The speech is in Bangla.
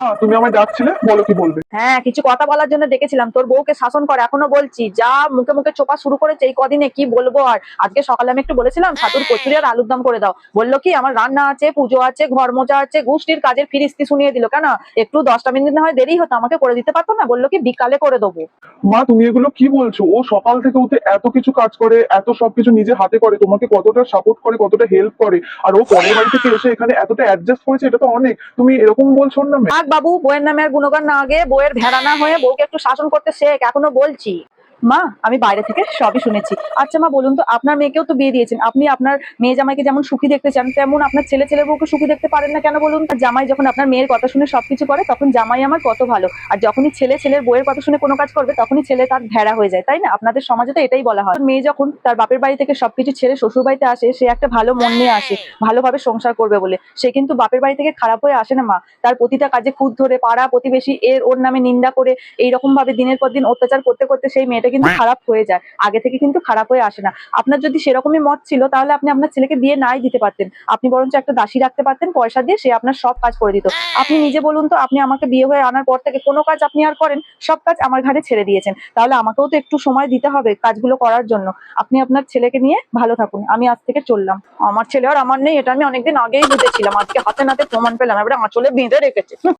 হ্যাঁ তুমি আমায় ডাকছিলে বলো কি বলবে। হ্যাঁ কিছু কথা বলার জন্য ডেকেছিলাম। তোর বউকে শাসন কর এখনও বলছি। যা মুখে মুখে চোপা শুরু করেছে এই কদিনে কি বলব আর? আজকে সকালে আমি একটু বলেছিলাম ছাতুর কচুরি আর আলুর দম করে দাও। বলল কি আমার রান্না আছে পুজো আছে ঘর মোজা আছে গোষ্ঠীর কাজের ফিরিস্তি শুনিয়ে দিল। কেন? একটু দশটা মিনিট না হয় দেরি হতো আমাকে করে দিতে পারতো না? বলল কি বিকালে করে দেবো। মা তুমি এগুলো কি বলছো? ও সকাল থেকে উঠে এত কিছু কাজ করে এত সবকিছু নিজে হাতে করে তোমাকে কতটা সাপোর্ট করে কতটা হেল্প করে। আর ও পরের বাড়ি থেকে এসে এখানে এতটা অ্যাডজাস্ট করেছে এটা তো অনেক। তুমি এরকম বলছো আর বাবু বইয়ের নামে আর গুণগান না আগে বইয়ের ভেড়া না হয়ে বউকে একটু শাসন করতে শেখ, এখনও বলছি। মা, আমি বাইরে থেকে সবই শুনেছি। আচ্ছা মা, বলুন তো, আপনার মেয়েকেও তো বিয়ে দিয়েছেন। আপনি আপনার মেয়ে জামাইকে যেমন সুখী দেখতে চান, তেমন আপনার ছেলে ছেলে বউকে সুখী দেখতে পারেন না কেন বলুন? জামাই যখন আপনার মেয়ের কথা শুনে সবকিছু করে, তখন জামাই আমার কত ভালো। আর যখনই ছেলে ছেলের বউয়ের কথা শুনে কোনো কাজ করবে, তখনই ছেলে তার ভেড়া হয়ে যায়, তাই না? আপনাদের সমাজে তো এটাই বলা হয়। মেয়ে যখন তার বাপের বাড়ি থেকে সবকিছু ছেড়ে শ্বশুর বাড়িতে আসে, সে একটা ভালো মন নিয়ে আসে, ভালোভাবে সংসার করবে বলে। সে কিন্তু বাপের বাড়ি থেকে খারাপ হয়ে আসে না মা। তার প্রতিটা কাজে খুদ ধরে, পাড়া প্রতিবেশী, এর ওর নামে নিন্দা করে এইরকম ভাবে দিনের পর দিন অত্যাচার করতে করতে সেই মেয়েটা কিন্তু খারাপ হয়ে যায়। আগে থেকে কিন্তু খারাপ হয়ে আসে না। আপনার যদি সেরকমই মত ছিল তাহলে আপনি আপনার ছেলেকে বিয়ে নাই দিতে পারতেন। আপনি বরঞ্চ একটা দাসী রাখতে পারতেন পয়সা দিয়ে সে আপনার সব কাজ করে দিত। আপনি নিজে বলুন তো আপনি আমাকে বিয়ে হয়ে আনার পর থেকে কোনো কাজ আপনি আর করেন সব কাজ আমার ঘাড়ে ছেড়ে দিয়েছেন। তাহলে আমাকেও তো একটু সময় দিতে হবে কাজগুলো করার জন্য। আপনি আপনার ছেলেকে নিয়ে ভালো থাকুন। আমি আজ থেকে চললাম। আমার ছেলে আর আমার নেই এটা আমি অনেকদিন আগেই বুঝেছিলাম। আজকে হাতে নাতে প্রমাণ পেলাম এবারে আঁচলে বেঁধে রেখেছে।